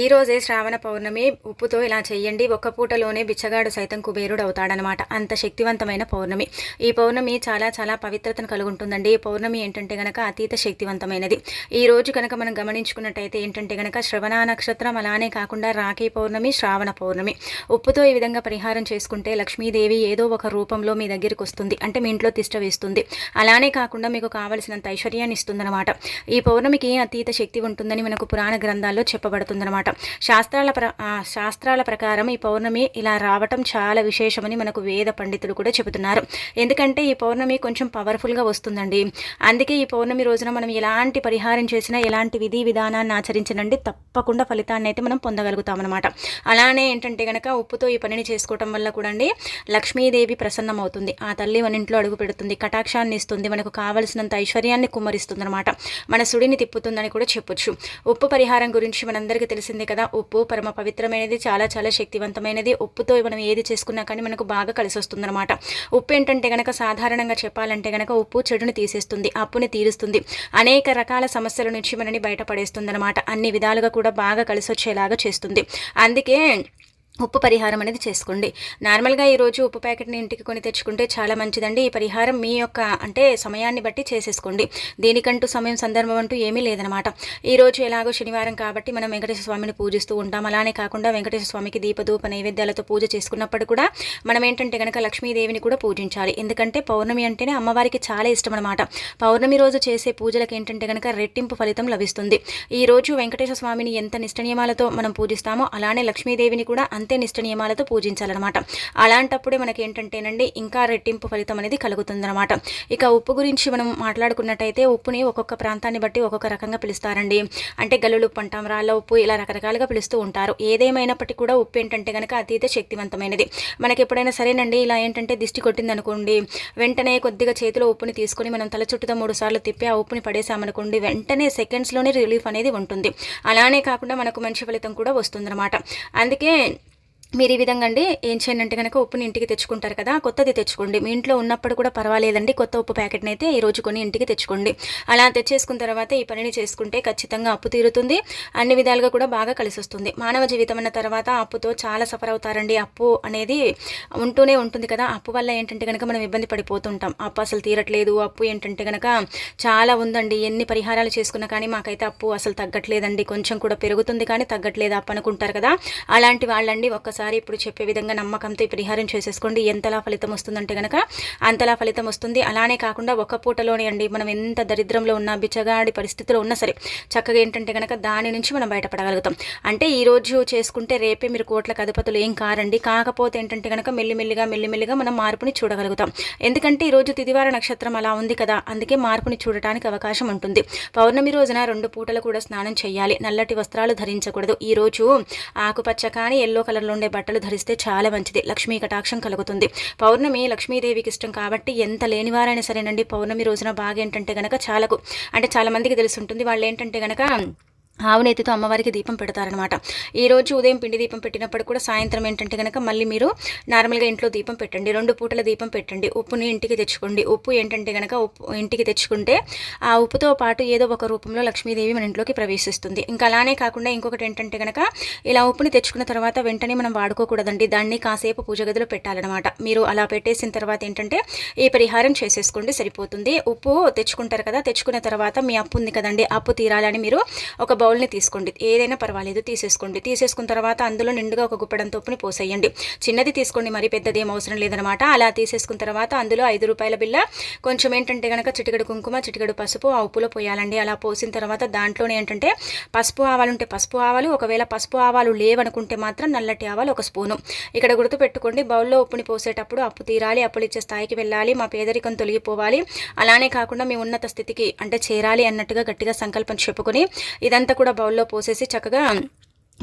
ఈ రోజే శ్రావణ పౌర్ణమి ఉప్పుతో ఇలా చేయండి ఒక్క పూటలోనే బిచ్చగాడు సైతం కుబేరుడు అవుతాడనమాట అంత శక్తివంతమైన పౌర్ణమి. ఈ పౌర్ణమి చాలా చాలా పవిత్రతను కలుగుంటుందండి. ఈ పౌర్ణమి ఏంటంటే గనక అతీత శక్తివంతమైనది. ఈ రోజు కనుక మనం గమనించుకున్నట్టయితే ఏంటంటే గనక శ్రవణ నక్షత్రం అలానే కాకుండా రాఖీ పౌర్ణమి శ్రావణ పౌర్ణమి. ఉప్పుతో ఈ విధంగా పరిహారం చేసుకుంటే లక్ష్మీదేవి ఏదో ఒక రూపంలో మీ దగ్గరికి వస్తుంది. అంటే మీ ఇంట్లో తిష్ట వేస్తుంది. అలానే కాకుండా మీకు కావలసినంత ఐశ్వర్యాన్ని ఇస్తుందన్నమాట ఈ పౌర్ణమికి అతీత శక్తి ఉంటుందని మనకు పురాణ గ్రంథాల్లో చెప్పబడుతుందన్నమాట శాస్త్రాల ప్ర ఆ, శాస్త్రాల ప్రకారం ఈ పౌర్ణమి ఇలా రావటం చాలా విశేషమని మనకు వేద పండితులు కూడా చెబుతున్నారు. ఎందుకంటే ఈ పౌర్ణమి కొంచెం పవర్ఫుల్గా వస్తుందండి. అందుకే ఈ పౌర్ణమి రోజున మనం ఎలాంటి పరిహారం చేసినా ఎలాంటి విధి విధానాన్ని ఆచరించనండి తప్పకుండా ఫలితాన్ని అయితే మనం పొందగలుగుతామన్నమాట అలానే ఏంటంటే కనుక ఉప్పుతో ఈ పనిని చేసుకోవటం వల్ల కూడా అండి లక్ష్మీదేవి ప్రసన్నమవుతుంది. ఆ తల్లి మన ఇంట్లో అడుగు పెడుతుంది కటాక్షాన్ని ఇస్తుంది మనకు కావలసినంత ఐశ్వర్యాన్ని కుమ్మరిస్తుంది అనమాట మన సుడిని తిప్పుతుందని కూడా చెప్పొచ్చు. ఉప్పు పరిహారం గురించి మనందరికీ తెలిసింది కదా. ఉప్పు పరమ పవిత్రమైనది చాలా చాలా శక్తివంతమైనది. ఉప్పుతో మనం ఏది చేసుకున్నా కానీ మనకు బాగా కలిసి వస్తుందన్నమాట ఉప్పు ఏంటంటే కనుక సాధారణంగా చెప్పాలంటే కనుక ఉప్పు చెడుని తీసేస్తుంది అప్పుని తీరుస్తుంది. అనేక రకాల సమస్యల నుంచి మనని బయటపడేస్తుంది అనమాట అన్ని విధాలుగా కూడా బాగా కలిసి వచ్చేలాగా చేస్తుంది. అందుకే ఉప్పు పరిహారం అనేది చేసుకోండి. నార్మల్గా ఈరోజు ఉప్పు ప్యాకెట్ని ఇంటికి కొని తెచ్చుకుంటే చాలా మంచిదండి. ఈ పరిహారం మీ యొక్క అంటే సమయాన్ని బట్టి చేసేసుకోండి. దీనికంటూ సమయం సందర్భం అంటూ ఏమీ లేదనమాట. ఈరోజు ఎలాగో శనివారం కాబట్టి మనం వెంకటేశ్వర స్వామిని పూజిస్తూ ఉంటాం. అలానే కాకుండా వెంకటేశ్వర స్వామికి దీపధూప నైవేద్యాలతో పూజ చేసుకున్నప్పుడు కూడా మనం ఏంటంటే కనుక లక్ష్మీదేవిని కూడా పూజించాలి. ఎందుకంటే పౌర్ణమి అంటేనే అమ్మవారికి చాలా ఇష్టం అనమాట పౌర్ణమి రోజు చేసే పూజలకు ఏంటంటే కనుక రెట్టింపు ఫలితం లభిస్తుంది. ఈరోజు వెంకటేశ్వర స్వామిని ఎంత నిష్ట నియమాలతో మనం పూజిస్తామో అలానే లక్ష్మీదేవిని కూడా అంతే నిష్ట నియమాలతో పూజించాలన్నమాట. అలాంటప్పుడే మనకి ఏంటంటేనండి ఇంకా రెట్టింపు ఫలితం అనేది కలుగుతుందన్నమాట. ఇక ఉప్పు గురించి మనం మాట్లాడుకున్నట్టయితే ఉప్పుని ఒక్కొక్క ప్రాంతాన్ని బట్టి ఒక్కొక్క రకంగా పిలుస్తారండి. అంటే గల్లులు ఉప్పు అంటాం రాళ్ళ ఉప్పు ఇలా రకరకాలుగా పిలుస్తూ ఉంటారు. ఏదేమైనప్పటికీ కూడా ఉప్పు ఏంటంటే కనుక అతీత శక్తివంతమైనది. మనకి ఎప్పుడైనా సరేనండి ఇలా ఏంటంటే దిష్టి కొట్టిందనుకోండి వెంటనే కొద్దిగా చేతిలో ఉప్పుని తీసుకొని మనం తల చుట్టూతో మూడు సార్లు తిప్పి ఆ ఉప్పుని పడేసామనుకోండి వెంటనే సెకండ్స్లోనే రిలీఫ్ అనేది ఉంటుంది. అలానే కాకుండా మనకు మంచి ఫలితం కూడా వస్తుందన్నమాట. అందుకే మీరు ఈ విధంగా అండి ఏం చేయండి అంటే కనుక ఉప్పుని ఇంటికి తెచ్చుకుంటారు కదా కొత్తది తెచ్చుకోండి. మీ ఇంట్లో ఉన్నప్పుడు కూడా పర్వాలేదండి కొత్త ఉప్పు ప్యాకెట్ని అయితే ఈ రోజు కొని ఇంటికి తెచ్చుకోండి. అలా తెచ్చేసుకున్న తర్వాత ఈ పనిని చేసుకుంటే ఖచ్చితంగా అప్పు తీరుతుంది అన్ని విధాలుగా కూడా బాగా కలిసి వస్తుంది మానవ జీవితం అన్న తర్వాత అప్పుతో చాలా సఫర్ అవుతారండి. అప్పు అనేది ఉంటూనే ఉంటుంది కదా అప్పు వల్ల ఏంటంటే కనుక మనం ఇబ్బంది పడిపోతుంటాం. అప్పు అసలు తీరట్లేదు అప్పు ఏంటంటే కనుక చాలా ఉందండి. ఎన్ని పరిహారాలు చేసుకున్నా కానీ మాకైతే అప్పు అసలు తగ్గట్లేదండి. కొంచెం కూడా పెరుగుతుంది కానీ తగ్గట్లేదు అప్పు అనుకుంటారు కదా. అలాంటి వాళ్ళండి ఒక్కసారి ఇప్పుడు చెప్పే విధంగా నమ్మకంతో ఈ పరిహారం చేసేసుకోండి. ఎంతలా ఫలితం వస్తుందంటే కనుక అంతలా ఫలితం వస్తుంది. అలానే కాకుండా ఒక పూటలోనే అండి మనం ఎంత దరిద్రంలో ఉన్నా బిచ్చగాడి పరిస్థితిలో ఉన్నా సరే చక్కగా ఏంటంటే కనుక దాని నుంచి మనం బయటపడగలుగుతాం. అంటే ఈ రోజు చేసుకుంటే రేపే మీరు కోట్లకు అధిపతులు ఏం కారండి. కాకపోతే ఏంటంటే కనుక మెల్లిమెల్లిగా మెల్లిమెల్లిగా మనం మార్పుని చూడగలుగుతాం. ఎందుకంటే ఈ రోజు తిదివార నక్షత్రం అలా ఉంది కదా అందుకే మార్పుని చూడటానికి అవకాశం ఉంటుంది. పౌర్ణమి రోజున రెండు పూటలు కూడా స్నానం చేయాలి. నల్లటి వస్త్రాలు ధరించకూడదు. ఈ రోజు ఆకుపచ్చ కానీ ఎల్లో కలర్లో ఉండే బట్టలు ధరిస్తే చాలా మంచిది. లక్ష్మీ కటాక్షం కలుగుతుంది. పౌర్ణమి లక్ష్మీదేవికి ఇష్టం కాబట్టి ఎంత లేనివారైనా సరేనండి పౌర్ణమి రోజున బాగా ఏంటంటే గనక చాలకు. అంటే చాలా మందికి తెలిసి ఉంటుంది వాళ్ళు ఏంటంటే గనక ఆవునేతితో అమ్మవారికి దీపం పెడతారనమాట ఈరోజు ఉదయం పిండి దీపం పెట్టినప్పుడు కూడా సాయంత్రం ఏంటంటే కనుక మళ్ళీ మీరు నార్మల్గా ఇంట్లో దీపం పెట్టండి. రెండు పూటల దీపం పెట్టండి. ఉప్పుని ఇంటికి తెచ్చుకోండి. ఉప్పు ఏంటంటే కనుక ఉప్పు ఇంటికి తెచ్చుకుంటే ఆ ఉప్పుతో పాటు ఏదో ఒక రూపంలో లక్ష్మీదేవి మన ఇంట్లోకి ప్రవేశిస్తుంది. ఇంకా అలానే కాకుండా ఇంకొకటి ఏంటంటే కనుక ఇలా ఉప్పుని తెచ్చుకున్న తర్వాత వెంటనే మనం వాడుకోకూడదండి. దాన్ని కాసేపు పూజ గదిలో పెట్టాలన్నమాట. మీరు అలా పెట్టేసిన తర్వాత ఏంటంటే ఈ పరిహారం చేసేసుకోండి సరిపోతుంది. ఉప్పు తెచ్చుకుంటారు కదా తెచ్చుకున్న తర్వాత మీ అప్పు ఉంది కదండి అప్పు తీరాలని మీరు ఒక బౌల్ని తీసుకోండి. ఏదైనా పర్వాలేదు తీసేసుకోండి. తీసేసుకున్న తర్వాత అందులో నిండుగా ఒక గుప్పడం తొప్పుని పోసేయండి. చిన్నది తీసుకోండి మరి పెద్దది ఏం అవసరం లేదనమాట అలా తీసేసుకున్న తర్వాత అందులో ఐదు రూపాయల బిల్ల కొంచెం ఏంటంటే కనుక చిటికెడు కుంకుమ చిటికెడు పసుపు ఆ ఉప్పులో పోయాలండి. అలా పోసిన తర్వాత దాంట్లోనే ఏంటంటే పసుపు ఆవాలు ఉంటే పసుపు ఆవాలు ఒకవేళ పసుపు ఆవాలు లేవనుకుంటే మాత్రం నల్లటి ఆవాలు ఒక స్పూను. ఇక్కడ గుర్తు పెట్టుకోండి బౌల్లో ఉప్పుని పోసేటప్పుడు అప్పు తీరాలి అప్పులు ఇచ్చే స్థాయికి వెళ్ళాలి మా పేదరికం తొలగిపోవాలి. అలానే కాకుండా మీ ఉన్నత స్థితికి అంటే చేరాలి అన్నట్టుగా గట్టిగా సంకల్పం చెప్పుకొని ఇదంతా కూడా బౌల్లో పోసేసి చక్కగా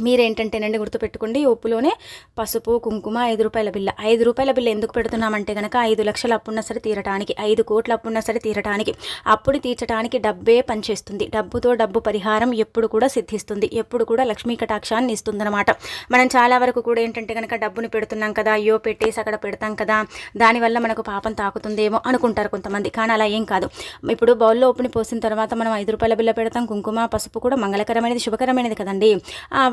మీరేంటంటేనండి గుర్తుపెట్టుకోండి ఉప్పులోనే పసుపు కుంకుమ ఐదు రూపాయల బిల్ల. ఐదు రూపాయల బిల్ల ఎందుకు పెడుతున్నామంటే కనుక ఐదు లక్షల అప్పున్నా సరే తీరటానికి ఐదు కోట్ల అప్పున్నా సరే తీరటానికి. అప్పుడు తీర్చడానికి డబ్బే పనిచేస్తుంది. డబ్బుతో డబ్బు పరిహారం ఎప్పుడు కూడా సిద్ధిస్తుంది. ఎప్పుడు కూడా లక్ష్మీ కటాక్షాన్ని ఇస్తుందన్నమాట. మనం చాలా వరకు కూడా ఏంటంటే కనుక డబ్బుని పెడుతున్నాం కదా అయ్యో పెట్టేసి అక్కడ పెడతాం కదా దానివల్ల మనకు పాపం తాకుతుందేమో అనుకుంటారు కొంతమంది. కానీ అలా ఏం కాదు. ఇప్పుడు బౌల్లో ఉప్పుని పోసిన తర్వాత మనం ఐదు రూపాయల బిల్ల పెడతాం కుంకుమ పసుపు కూడా మంగళకరమైనది శుభకరమైనది కదండి.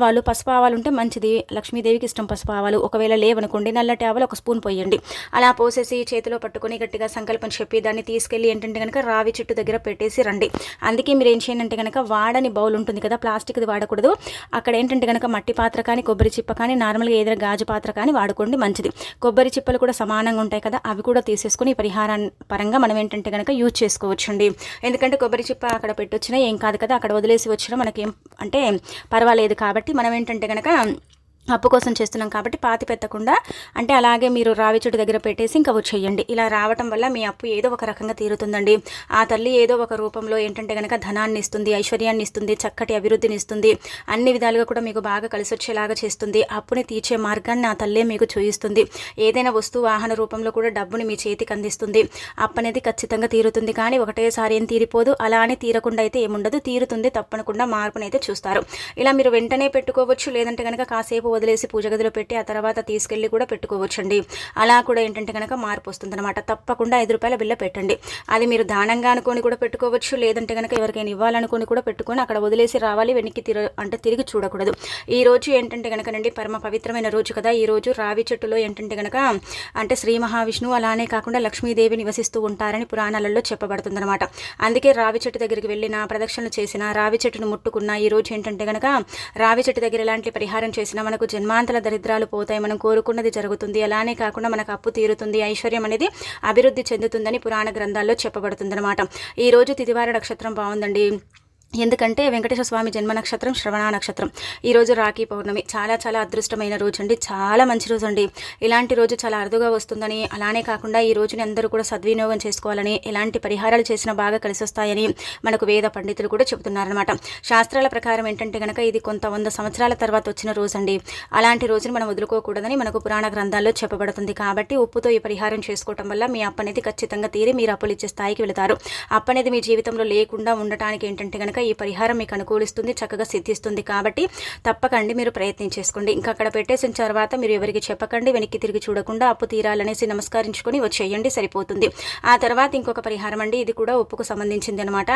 వాళ్ళు ఆవాలు పసుపు ఆవాలు ఉంటే మంచిది. లక్ష్మీదేవికి ఇష్టం పసుపు ఆవాలు. ఒకవేళ లేవనుకోండి నల్లటి ఆవాలు ఒక స్పూన్ పోయండి. అలా పోసేసి చేతిలో పట్టుకొని గట్టిగా సంకల్పం చెప్పి దాన్ని తీసుకెళ్ళి ఏంటంటే కనుక రావి చెట్టు దగ్గర పెట్టేసి రండి. అందుకే మీరు ఏం చేయండి కనుక వాడని బౌల్ ఉంటుంది కదా ప్లాస్టిక్ది వాడకూడదు. అక్కడ ఏంటంటే కనుక మట్టి పాత్ర కానీ కొబ్బరి చిప్ప కానీ నార్మల్గా ఏదైనా గాజు పాత్ర కానీ వాడుకోండి మంచిది. కొబ్బరి చిప్పలు కూడా సమానంగా ఉంటాయి కదా అవి కూడా తీసేసుకొని పరిహారం పరంగా మనం ఏంటంటే కనుక యూజ్ చేసుకోవచ్చండి. ఎందుకంటే కొబ్బరి చిప్ప అక్కడ పెట్టొచ్చినా ఏం కాదు కదా అక్కడ వదిలేసి వచ్చినా మనకేం అంటే పర్వాలేదు కాబట్టి మనం ఏంటంటే కనుక అప్పు కోసం చేస్తున్నాం కాబట్టి పాతి పెట్టకుండా అంటే అలాగే మీరు రావి చెట్టు దగ్గర పెట్టేసి ఇంకా వచ్చేయండి ఇలా రావటం వల్ల మీ అప్పు ఏదో ఒక రకంగా తీరుతుందండి. ఆ తల్లి ఏదో ఒక రూపంలో ఏంటంటే కనుక ధనాన్ని ఇస్తుంది ఐశ్వర్యాన్ని ఇస్తుంది చక్కటి అభివృద్ధిని ఇస్తుంది అన్ని విధాలుగా కూడా మీకు బాగా కలిసి వచ్చేలాగా చేస్తుంది. అప్పుని తీర్చే మార్గాన్ని ఆ తల్లే మీకు చూయిస్తుంది. ఏదైనా వస్తువు వాహన రూపంలో కూడా డబ్బుని మీ చేతికి అందిస్తుంది. అప్పు అనేది ఖచ్చితంగా తీరుతుంది. కానీ ఒకటేసారి ఏం తీరిపోదు. అలా అని తీరకుండా అయితే ఏముండదు. తీరుతుంది తప్పనకుండా మార్పునైతే చూస్తారు. ఇలా మీరు వెంటనే పెట్టుకోవచ్చు. లేదంటే కనుక కాసేపు వదిలేసి పూజ గదిలో పెట్టి ఆ తర్వాత తీసుకెళ్ళి కూడా పెట్టుకోవచ్చండి. అలా కూడా ఏంటంటే కనుక మార్పు వస్తుందన్నమాట. తప్పకుండా ఐదు రూపాయల బిల్ల పెట్టండి. అది మీరు దానంగా అనుకొని కూడా పెట్టుకోవచ్చు లేదంటే కనుక ఎవరికైనా ఇవ్వాలనుకొని కూడా పెట్టుకొని అక్కడ వదిలేసి రావాలి వెనక్కి తిర అంటే తిరిగి చూడకూడదు. ఈ రోజు ఏంటంటే కనుకనండి పరమ పవిత్రమైన రోజు కదా. ఈ రోజు రావి చెట్టులో ఏంటంటే కనుక అంటే శ్రీ మహావిష్ణువు అలానే కాకుండా లక్ష్మీదేవి నివసిస్తూ ఉంటారని పురాణాలలో చెప్పబడుతుందన్నమాట. అందుకే రావి చెట్టు దగ్గరికి వెళ్ళిన ప్రదక్షిణలు చేసిన రావి చెట్టును ముట్టుకున్న ఈ రోజు ఏంటంటే కనుక రావి చెట్టు దగ్గర ఎలాంటి పరిహారం చేసినా మనకు జన్మాంతల దరిద్రాలు పోతాయి. మనం కోరుకున్నది జరుగుతుంది. అలానే కాకుండా మనకు అప్పు తీరుతుంది. ఐశ్వర్యం అనేది అభివృద్ధి చెందుతుందని పురాణ గ్రంథాల్లో చెప్పబడుతుందన్నమాట. ఈ రోజు తిదివార నక్షత్రం బాగుందండి. ఎందుకంటే వెంకటేశ్వర స్వామి జన్మ నక్షత్రం శ్రవణ నక్షత్రం. ఈరోజు రాఖీ పౌర్ణమి. చాలా చాలా అదృష్టమైన రోజు అండి చాలా మంచి రోజు అండి ఇలాంటి రోజు చాలా అరుదుగా వస్తుందని అలానే కాకుండా ఈ రోజుని అందరూ కూడా సద్వినియోగం చేసుకోవాలని ఎలాంటి పరిహారాలు చేసినా బాగా కలిసి వస్తాయని మనకు వేద పండితులు కూడా చెబుతున్నారనమాట శాస్త్రాల ప్రకారం ఏంటంటే కనుక ఇది కొంత వంద సంవత్సరాల తర్వాత వచ్చిన రోజు అండి అలాంటి రోజుని మనం వదులుకోకూడదని మనకు పురాణ గ్రంథాల్లో చెప్పబడుతుంది. కాబట్టి ఉప్పుతో ఈ పరిహారం చేసుకోవటం వల్ల మీ అప్పనేది ఖచ్చితంగా తీరి మీరు అప్పులు ఇచ్చే స్థాయికి వెళతారు. అప్పనేది మీ జీవితంలో లేకుండా ఉండటానికి ఏంటంటే కనుక ఈ పరిహారం మీకు అనుకూలిస్తుంది చక్కగా సిద్ధిస్తుంది కాబట్టి తప్పకండి మీరు ప్రయత్నం చేసుకోండి. ఇంకా అక్కడ పెట్టేసిన తర్వాత మీరు ఎవరికి చెప్పకండి వెనక్కి తిరిగి చూడకుండా అప్పు తీరాలనేసి నమస్కరించుకొని వచ్చేయండి సరిపోతుంది. ఆ తర్వాత ఇంకొక పరిహారం అండి ఇది కూడా ఉప్పుకు సంబంధించింది అనమాట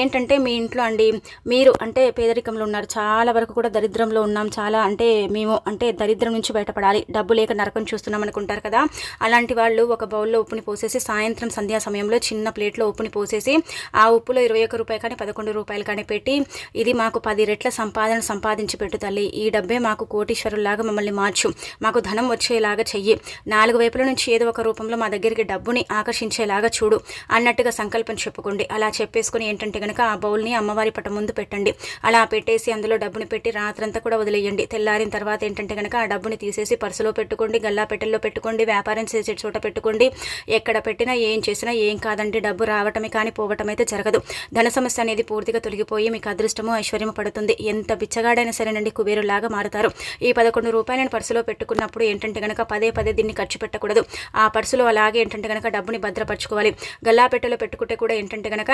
ఏంటంటే మీ ఇంట్లో అండి మీరు అంటే పేదరికంలో ఉన్నారు చాలా వరకు కూడా దరిద్రంలో ఉన్నాం చాలా అంటే మేము అంటే దరిద్రం నుంచి బయటపడాలి డబ్బు లేక నరకం చూస్తున్నాం అనుకుంటారు కదా. అలాంటి వాళ్ళు ఒక బౌల్లో ఉప్పుని పోసేసి సాయంత్రం సంధ్యా సమయంలో చిన్న ప్లేట్లో ఉప్పుని పోసేసి ఆ ఉప్పులో ఇరవై ఒక్క రూపాయి కానీ పదకొండు రూపాయలు రూపాయలు కనిపెట్టి ఇది మాకు పది రెట్ల సంపాదన సంపాదించి పెట్టు తల్లి. ఈ డబ్బే మాకు కోటీశ్వరులాగా మమ్మల్ని మార్చు. మాకు ధనం వచ్చేలాగా చెయ్యి. నాలుగు వైపుల నుంచి ఏదో ఒక రూపంలో మా దగ్గరికి డబ్బుని ఆకర్షించేలాగా చూడు అన్నట్టుగా సంకల్పం చెప్పుకోండి. అలా చెప్పేసుకుని ఏంటంటే కనుక ఆ బౌల్ని అమ్మవారి పట ముందు పెట్టండి. అలా పెట్టేసి అందులో డబ్బుని పెట్టి రాత్రంతా కూడా వదిలేయండి. తెల్లారిన తర్వాత ఏంటంటే కనుక ఆ డబ్బుని తీసేసి పర్సులో పెట్టుకోండి గల్లా పెట్టెల్లో పెట్టుకోండి వ్యాపారం చేసే చోట పెట్టుకోండి. ఎక్కడ పెట్టినా ఏం చేసినా ఏం కాదండి. డబ్బు రావటమే కానీ పోవటం అయితే జరగదు. ధన సమస్య అనేది పూర్తిగా తొలగిపోయి మీకు అదృష్టము ఐశ్వర్యము పడుతుంది. ఎంత బిచ్చగాడైనా సరేనండి కుబేరులాగా మారుతారు. ఈ పదకొండు రూపాయలను పర్సులో పెట్టుకున్నప్పుడు ఏంటంటే కనుక పదే పదే దీన్ని ఖర్చు పెట్టకూడదు. ఆ పర్సులో అలాగే ఏంటంటే కనుక డబ్బుని భద్రపరచుకోవాలి. గల్లాపెట్టెలో పెట్టుకుంటే కూడా ఏంటంటే కనుక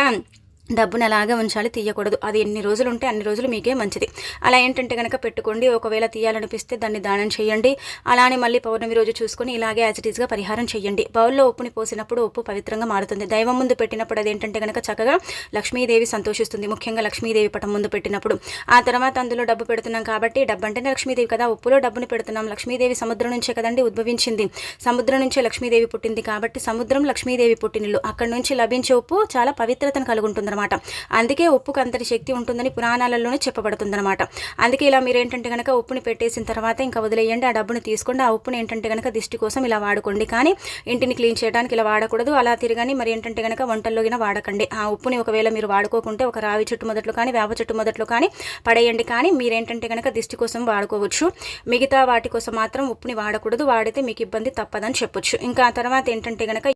డబ్బును అలాగే ఉంచాలి తీయకూడదు. అది ఎన్ని రోజులు ఉంటే అన్ని రోజులు మీకే మంచిది. అలా ఏంటంటే కనుక పెట్టుకోండి ఒకవేళ తీయాలనిపిస్తే దాన్ని దానం చేయండి. అలానే మళ్ళీ పౌర్ణమి రోజు చూసుకొని ఇలాగే యాజ్ ఇట్ ఈస్గా పరిహారం చేయండి బౌల్లో ఉప్పుని పోసినప్పుడు ఉప్పు పవిత్రంగా మారుతుంది. దైవం ముందు పెట్టినప్పుడు అది ఏంటంటే కనుక చక్కగా లక్ష్మీదేవి సంతోషిస్తుంది. ముఖ్యంగా లక్ష్మీదేవి పటం ముందు పెట్టినప్పుడు. ఆ తర్వాత అందులో డబ్బు పెడుతున్నాం కాబట్టి డబ్బు అంటేనే లక్ష్మీదేవి కదా. ఉప్పులో డబ్బుని పెడుతున్నాం. లక్ష్మీదేవి సముద్రం నుంచే కదండి ఉద్భవించింది. సముద్రం నుంచే లక్ష్మీదేవి పుట్టింది కాబట్టి సముద్రం లక్ష్మీదేవి పుట్టినిల్లు. అక్కడి నుంచి లభించే ఉప్పు చాలా పవిత్రతను కలుగుంటుంది అనమాట అందుకే ఉప్పుకు అంతటి శక్తి ఉంటుందని పురాణాలలోనే చెప్పబడుతుందన్నమాట. అందుకే ఇలా మీరు ఏంటంటే కనుక ఉప్పుని పెట్టేసిన తర్వాత ఇంకా వదిలేయండి ఆ డబ్బుని తీసుకోండి ఆ ఉప్పుని ఏంటంటే కనుక దిష్టి కోసం ఇలా వాడుకోండి. కానీ ఇంటిని క్లీన్ చేయడానికి ఇలా వాడకూడదు అలా తిరగని మరి ఏంటంటే కనుక వంటల్లో వాడకండి. ఆ ఉప్పుని ఒకవేళ మీరు వాడుకోకుంటే ఒక రావి చెట్టు మొదట్లో కానీ వేప చెట్టు మొదట్లో కానీ పడేయండి. కానీ మీరేంటంటే కనుక దిష్టి కోసం వాడుకోవచ్చు. మిగతా వాటి కోసం మాత్రం ఉప్పుని వాడకూడదు వాడితే మీకు ఇబ్బంది తప్పదని చెప్పొచ్చు. ఇంకా ఆ తర్వాత ఏంటంటే కనుక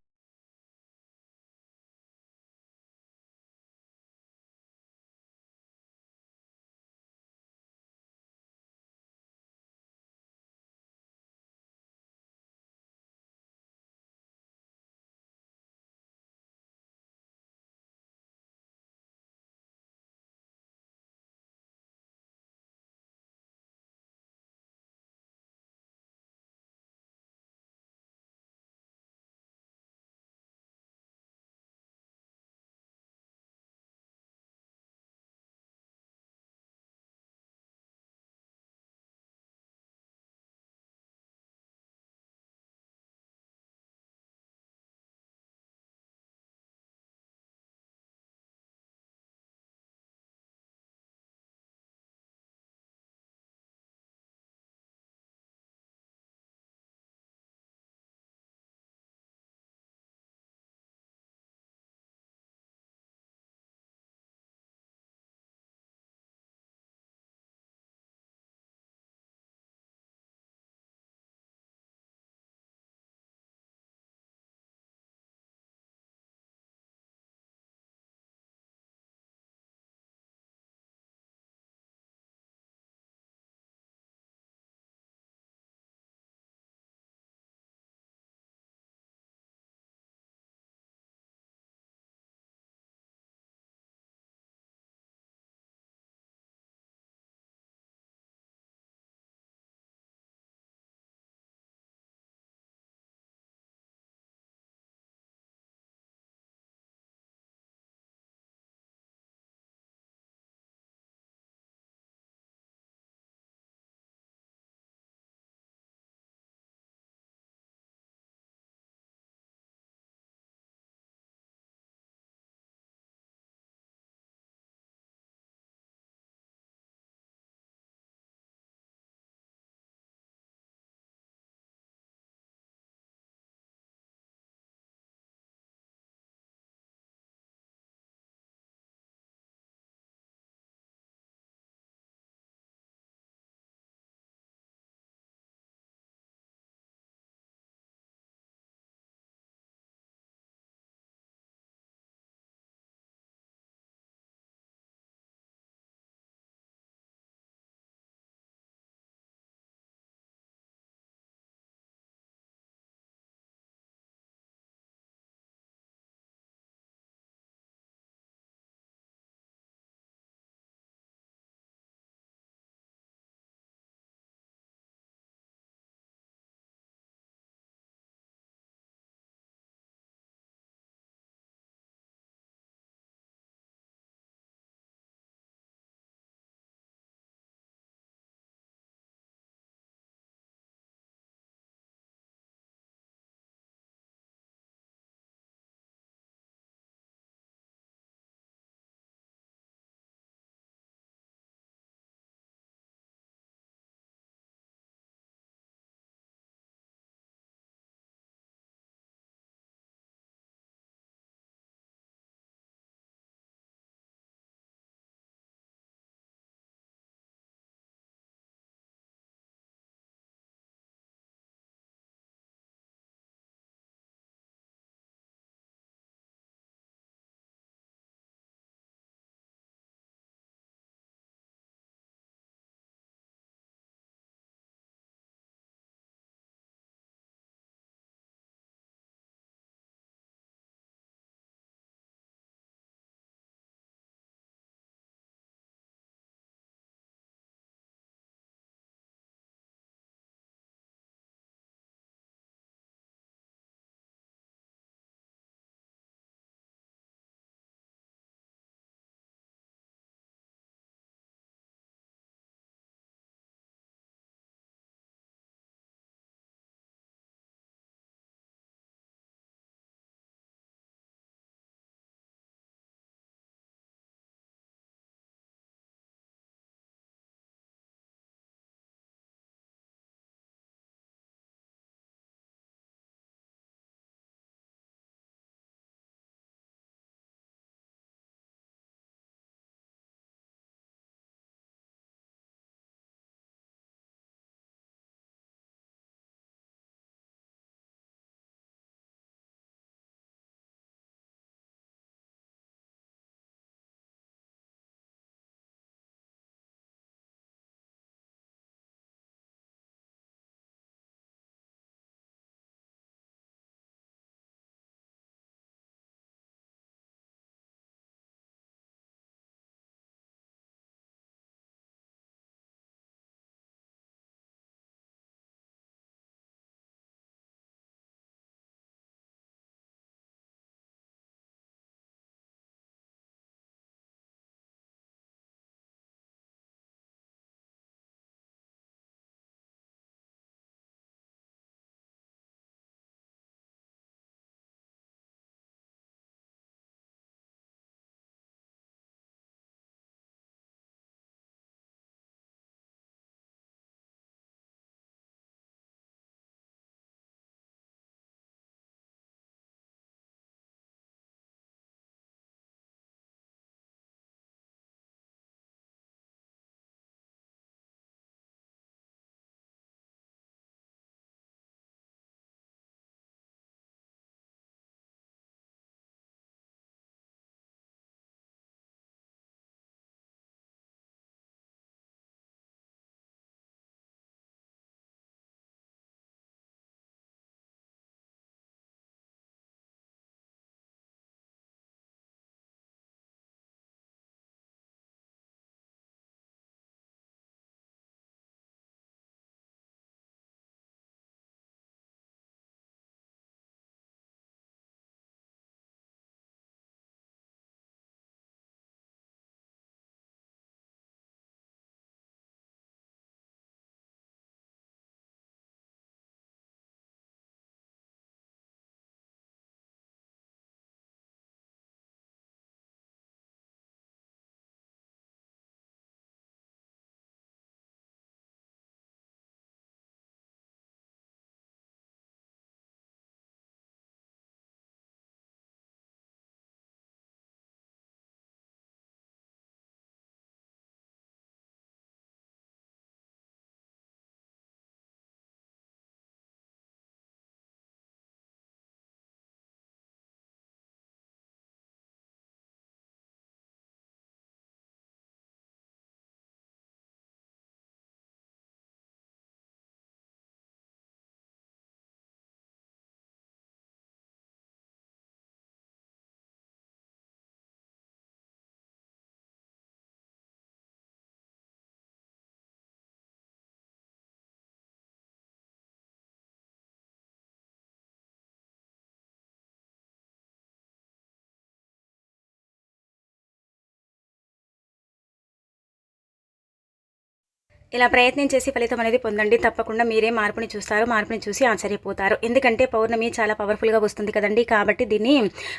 ఇలా ప్రయత్నం చేసి ఫలితం అనేది పొందండి. తప్పకుండా మీరే మార్పుని చూస్తారు. మార్పుని చూసి ఆశ్చర్యపోతారు. ఎందుకంటే పౌర్ణమి చాలా పవర్ఫుల్గా వస్తుంది కదండి. కాబట్టి దీన్ని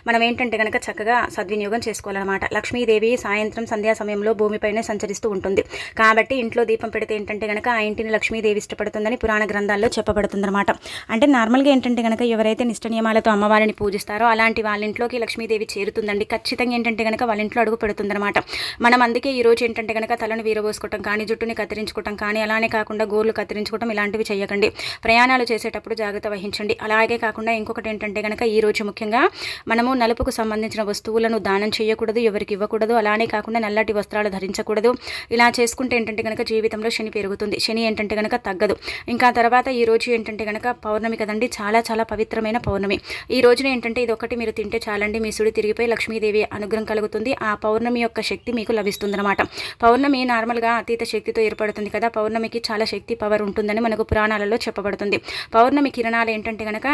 మనం ఏంటంటే కనుక చక్కగా సద్వినియోగం చేసుకోవాలన్నమాట. లక్ష్మీదేవి సాయంత్రం సంధ్యా సమయంలో భూమిపైనే సంచరిస్తూ ఉంటుంది. కాబట్టి ఇంట్లో దీపం పెడితే ఏంటంటే కనుక ఆ ఇంటిని లక్ష్మీదేవి ఇష్టపడుతుందని పురాణ గ్రంథాల్లో చెప్పబడుతుందన్నమాట. అంటే నార్మల్గా ఏంటంటే కనుక ఎవరైతే నిష్ట నియమాలతో అమ్మవారిని పూజిస్తారో అలాంటి వాళ్ళ ఇంట్లోకి లక్ష్మీదేవి చేరుతుందండి. ఖచ్చితంగా ఏంటంటే కనుక వాళ్ళ ఇంట్లో అడుగు పెడుతుందన్నమాట. మనం అందుకే ఈ రోజు ఏంటంటే కనుక తలను వీరబోసుకోవటం కానీ జుట్టుని కత్తిరించుకోవటం కానీ అలానే కాకుండా గోర్లు కత్తిరించుకోవటం ఇలాంటివి చేయకండి ప్రయాణాలు చేసేటప్పుడు జాగ్రత్త వహించండి. అలాగే కాకుండా ఇంకొకటి ఏంటంటే కనుక ఈ రోజు ముఖ్యంగా మనము నలుపుకు సంబంధించిన వస్తువులను దానం చేయకూడదు ఎవరికి ఇవ్వకూడదు అలానే కాకుండా నల్లటి వస్త్రాలు ధరించకూడదు. ఇలా చేసుకుంటే ఏంటంటే కనుక జీవితంలో శని పెరుగుతుంది. శని ఏంటంటే కనుక తగ్గదు. ఇంకా తర్వాత ఈ రోజు ఏంటంటే కనుక పౌర్ణమి కదండి చాలా చాలా పవిత్రమైన పౌర్ణమి. ఈ రోజున ఏంటంటే ఇది ఒకటి మీరు తింటే చాలండి మీ సుడి తిరిగిపోయి లక్ష్మీదేవి అనుగ్రహం కలుగుతుంది. ఆ పౌర్ణమి యొక్క శక్తి మీకు లభిస్తుందన్నమాట. పౌర్ణమి నార్మల్గా అతీత శక్తితో ఏర్పడుతుంది కదా పౌర్ణమికి చాలా శక్తి పవర్ ఉంటుందని మనకు పురాణాలలో చెప్పబడుతుంది. పౌర్ణమి కిరణాలు ఏంటంటే కనుక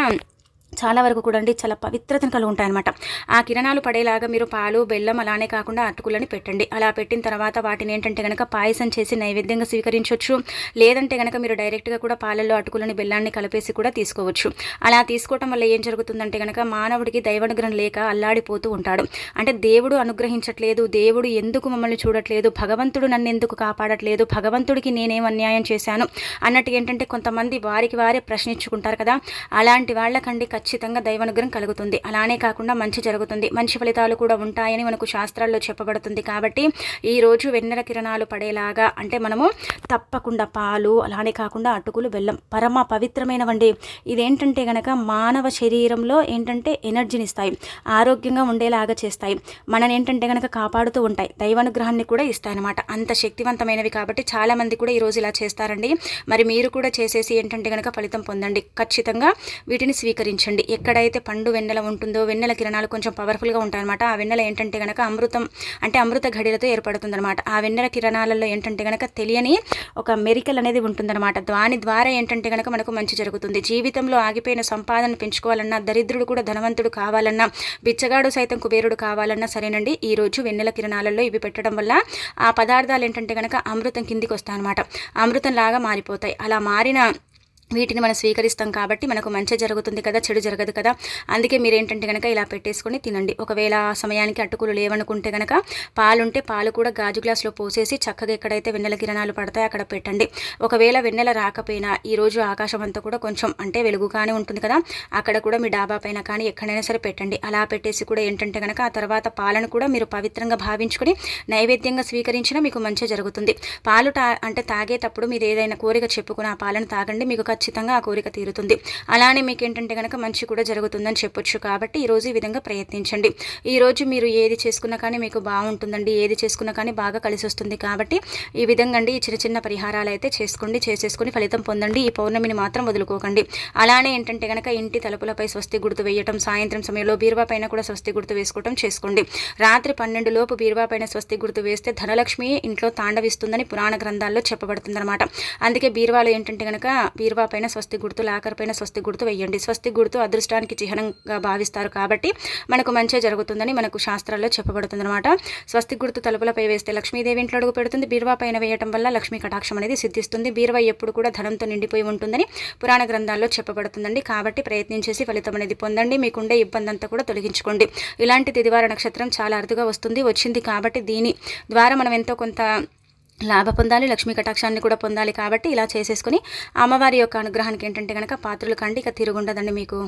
చాలా వరకు కూడా అండి చాలా పవిత్రతను కలిగి ఉంటాయన్నమాట. ఆ కిరణాలు పడేలాగా మీరు పాలు బెల్లం అలానే కాకుండా అటుకులని పెట్టండి. అలా పెట్టిన తర్వాత వాటిని ఏంటంటే కనుక పాయసం చేసి నైవేద్యంగా స్వీకరించవచ్చు లేదంటే కనుక మీరు డైరెక్ట్గా కూడా పాలల్లో అటుకులని బెల్లాన్ని కలిపేసి కూడా తీసుకోవచ్చు. అలా తీసుకోవటం వల్ల ఏం జరుగుతుందంటే కనుక మానవుడికి దైవానుగ్రహం లేక అల్లాడిపోతూ ఉంటాడు. అంటే దేవుడు అనుగ్రహించట్లేదు దేవుడు ఎందుకు మమ్మల్ని చూడట్లేదు భగవంతుడు నన్ను ఎందుకు కాపాడట్లేదు భగవంతుడికి నేనేం అన్యాయం చేశాను అన్నట్టు ఏంటంటే కొంతమంది వారికి వారే ప్రశ్నించుకుంటారు కదా. అలాంటి వాళ్ళకండి ఖచ్చితంగా దైవానుగ్రహం కలుగుతుంది. అలానే కాకుండా మంచి జరుగుతుంది. మంచి ఫలితాలు కూడా ఉంటాయని మనకు శాస్త్రాల్లో చెప్పబడుతుంది. కాబట్టి ఈ రోజు వెన్నెల కిరణాలు పడేలాగా అంటే మనము తప్పకుండా పాలు అలానే కాకుండా అటుకులు బెల్లం పరమ పవిత్రమైనవండి. ఇదేంటంటే గనక మానవ శరీరంలో ఏంటంటే ఎనర్జీని ఇస్తాయి ఆరోగ్యంగా ఉండేలాగా చేస్తాయి. మనని ఏంటంటే గనక కాపాడుతూ ఉంటాయి. దైవానుగ్రహాన్ని కూడా ఇస్తాయి అనమాట అంత శక్తివంతమైనవి కాబట్టి చాలామంది కూడా ఈరోజు ఇలా చేస్తారండి. మరి మీరు కూడా చేసేసి ఏంటంటే గనక ఫలితం పొందండి. ఖచ్చితంగా వీటిని స్వీకరించండి. గమనించండి ఎక్కడైతే పండు వెన్నెల ఉంటుందో వెన్నెల కిరణాలు కొంచెం పవర్ఫుల్గా ఉంటాయన్నమాట. ఆ వెన్నెల ఏంటంటే కనుక అమృతం అంటే అమృత ఘడిలతో ఏర్పడుతుందన్నమాట. ఆ వెన్నెల కిరణాలలో ఏంటంటే కనుక తెలియని ఒక మెరికల్ అనేది ఉంటుందన్నమాట. దాని ద్వారా ఏంటంటే కనుక మనకు మంచి జరుగుతుంది. జీవితంలో ఆగిపోయిన సంపాదన పెంచుకోవాలన్నా దరిద్రుడు కూడా ధనవంతుడు కావాలన్నా బిచ్చగాడు సైతం కుబేరుడు కావాలన్నా సరేనండి. ఈ రోజు వెన్నెల కిరణాలలో ఇవి పెట్టడం వల్ల ఆ పదార్థాలు ఏంటంటే కనుక అమృతం కిందికి వస్తాయన్నమాట. అమృతం లాగా మారిపోతాయి. అలా మారిన వీటిని మనం స్వీకరిస్తాం కాబట్టి మనకు మంచి జరుగుతుంది కదా చెడు జరగదు కదా. అందుకే మీరు ఏంటంటే కనుక ఇలా పెట్టేసుకొని తినండి. ఒకవేళ సమయానికి అటుకులు లేవనుకుంటే కనుక పాలుంటే పాలు కూడా గాజు గ్లాస్లో పోసేసి చక్కగా ఎక్కడైతే వెన్నెల కిరణాలు పడతాయో అక్కడ పెట్టండి. ఒకవేళ వెన్నెల రాకపోయినా ఈరోజు ఆకాశం అంతా కూడా కొంచెం అంటే వెలుగుగానే ఉంటుంది కదా. అక్కడ కూడా మీ డాబా పైన కానీ ఎక్కడైనా సరే పెట్టండి. అలా పెట్టేసి కూడా ఏంటంటే కనుక ఆ తర్వాత పాలను కూడా మీరు పవిత్రంగా భావించుకొని నైవేద్యంగా స్వీకరించినా మీకు మంచి జరుగుతుంది. పాలు తా అంటే తాగేటప్పుడు మీరు ఏదైనా కోరిక చెప్పుకుని ఆ పాలను తాగండి. మీకు ఖచ్చితంగా ఆ కోరిక తీరుతుంది. అలానే మీకు ఏంటంటే కనుక మంచి కూడా జరుగుతుందని చెప్పొచ్చు కాబట్టి ఈరోజు ఈ విధంగా ప్రయత్నించండి. ఈరోజు మీరు ఏది చేసుకున్నా కానీ మీకు బాగుంటుందండి ఏది చేసుకున్నా కానీ బాగా కలిసి వస్తుంది కాబట్టి ఈ విధంగా అండి చిన్న చిన్న పరిహారాలు అయితే చేసుకోండి చేసేసుకుని ఫలితం పొందండి. ఈ పౌర్ణమిని మాత్రం వదులుకోకండి. అలానే ఏంటంటే కనుక ఇంటి తలుపులపై స్వస్తి గుర్తు వేయటం సాయంత్రం సమయంలో బీరువా పైన కూడా స్వస్తి గుర్తు వేసుకోవటం చేసుకోండి. రాత్రి పన్నెండు లోపు బీరువా పైన స్వస్తి గుర్తు వేస్తే ధనలక్ష్మి ఇంట్లో తాండవిస్తుందని పురాణ గ్రంథాల్లో చెప్పబడుతుందన్నమాట. అందుకే బీరువాలో ఏంటంటే కనుక బీరువా పైన స్వస్తి గుర్తు లాకర్ పైన స్వస్తి గుర్తు వేయండి. స్వస్తి గుర్తు అదృష్టానికి చిహ్నంగా భావిస్తారు కాబట్టి మనకు మంచిగా జరుగుతుందని మనకు శాస్త్రాల్లో చెప్పబడుతుంది అనమాట స్వస్తి గుర్తు తలుపులపై వేస్తే లక్ష్మీదేవి ఇంట్లో అడుగు పెడుతుంది. బీరువా పైన వేయటం వల్ల లక్ష్మీ కటాక్షం అనేది సిద్ధిస్తుంది. బీరువా ఎప్పుడు కూడా ధనంతో నిండిపోయి ఉంటుందని పురాణ గ్రంథాల్లో చెప్పబడుతుందండి. కాబట్టి ప్రయత్నించేసి ఫలితం అనేది పొందండి. మీకుండే ఇబ్బంది అంతా కూడా తొలగించుకోండి. ఇలాంటి తిదివార నక్షత్రం చాలా అరుదుగా వస్తుంది. వచ్చింది కాబట్టి దీని ద్వారా మనం ఎంతో కొంత లాభ పొందాలి లక్ష్మీ కటాక్షాన్ని కూడా పొందాలి కాబట్టి ఇలా చేసేసుకుని అమ్మవారి యొక్క అనుగ్రహానికి ఏంటంటే కనుక పాత్రలు కండి ఇక తిరుగుండదండి మీకు.